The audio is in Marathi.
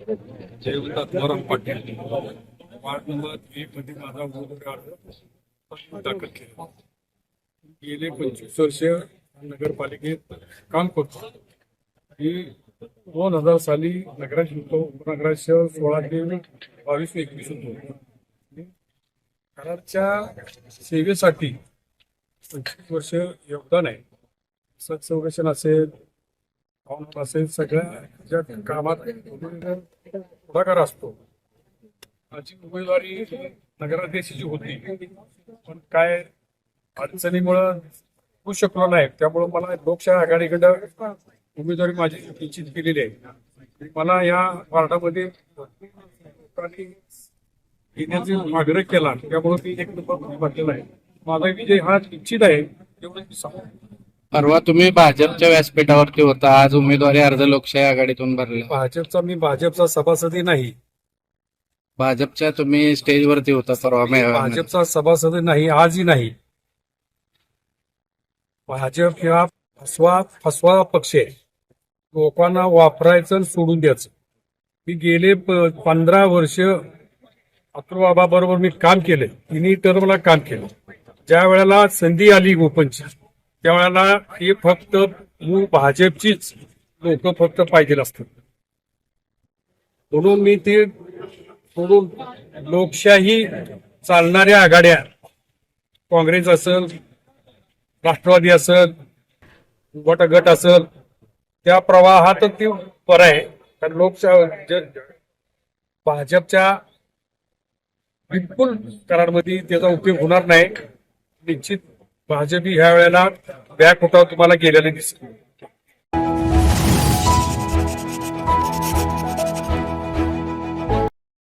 जयवंत आत्माराम पाटील. वार्ड नंबर एक मध्ये माझा उमेदवारी अर्ज दाखल केला. गेले पंचवीस वर्ष नगरपालिकेत काम करतो. ही दोन हजार साली नगराध्यक्ष होतो. उपनगराध्यक्ष सोळा ते बावीस एकवीस होतो. घराच्या सेवेसाठी पंचवीस वर्ष योगदान आहे. सत्संरक्षण असेल हवामान असेल सगळ्या ज्या कामात पुढाकार असतो. माझी उमेदवारी नगराध्यक्षाची होती. पण काय अडचणीमुळं होऊ शकलो नाही. त्यामुळं मला लोकशाही आघाडीकडं उमेदवारी माझी निश्चित केलेली आहे. मला या वार्डामध्ये लोकांनी येण्याचा आग्रह केला. त्यामुळे मी एक नंबर भरलेला आहे. माझा विजय हा निश्चित आहे. तेवढं सांगू परवा तुम्ही भाजपच्या व्यासपीठावरती होता. आज उमेदवारी अर्ज लोकशाही आघाडीतून भरला. भाजपचा मी भाजपचा सभासदी नाही. भाजपच्या तुम्ही स्टेजवरती होता परवा मेळाव्यामध्ये. भाजपचा सभासद नाही आजही नाही. भाजप हा फसवा फसवा पक्ष. आहे लोकांना वापरायचं आणि सोडून द्यायचं. मी गेले पंधरा वर्ष अतुलबाबा बरोबर मी काम केलं. तिन्ही टर्मला काम केलं. ज्या वेळेला संधी आली ओपनची त्यावेळेला हे फक्त मूळ भाजपचीच लोक फक्त पाहिजे असतात. म्हणून मी ते सोडून लोकशाही चालणाऱ्या आघाड्या काँग्रेस असेल राष्ट्रवादी असेल गट गट असेल त्या प्रवाहात ते बरं आहे. कारण लोकशाही भाजपच्या बिलकुल करारमध्ये त्याचा उपयोग होणार नाही. निश्चित भाजप ह्या वेळेला बॅक उठाव तुम्हाला गेलेले दिसतो